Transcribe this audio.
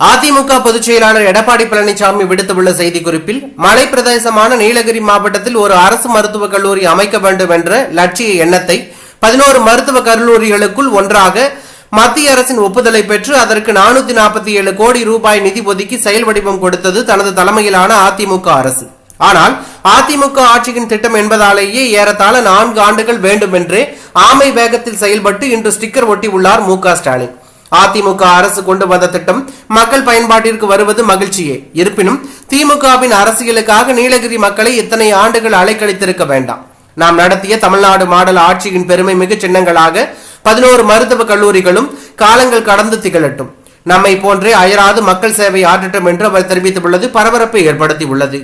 அதிமுக பொதுச் செயலாளர் எடப்பாடி பழனிசாமி விடுத்துள்ள செய்திக்குறிப்பில் மலை பிரதேசமான நீலகிரி மாவட்டத்தில் ஒரு அரசு மருத்துவக் கல்லூரி அமைக்க வேண்டும் என்ற லட்சிய எண்ணத்தை பதினோரு மருத்துவக் கல்லூரிகளுக்குள் ஒன்றாக மத்திய அரசின் ஒப்புதலை பெற்று அதற்கு நானூத்தி நாற்பத்தி ஏழு கோடி ரூபாய் நிதி ஒதுக்கி செயல் வடிவம் கொடுத்தது தனது தலைமையிலான அதிமுக அரசு. ஆனால் அதிமுக ஆட்சியின் திட்டம் என்பதாலேயே ஏறத்தாழ நான்கு ஆண்டுகள் வேண்டுமென்றே ஆமை வேகத்தில் செயல்பட்டு இன்று ஸ்டிக்கர் ஒட்டி உள்ளார் மு க ஸ்டாலின். அதிமுக அரசு கொண்டு வந்த திட்டம் மக்கள் பயன்பாட்டிற்கு வருவது மகிழ்ச்சியே. இருப்பினும் திமுகவின் அரசியலுக்காக நீலகிரி மக்களை இத்தனை ஆண்டுகள் அலைக்கழித்திருக்க வேண்டாம். நாம் நடத்திய தமிழ்நாடு மாடல் ஆட்சியின் பெருமை மிகு சின்னங்களாக பதினோரு மருத்துவக் கல்லூரிகளும் காலங்கள் கடந்து திகழட்டும். நம்மை போன்றே அயராது மக்கள் சேவை ஆற்றட்டும் என்று அவர் தெரிவித்துள்ளது பரபரப்பை ஏற்படுத்தியுள்ளது.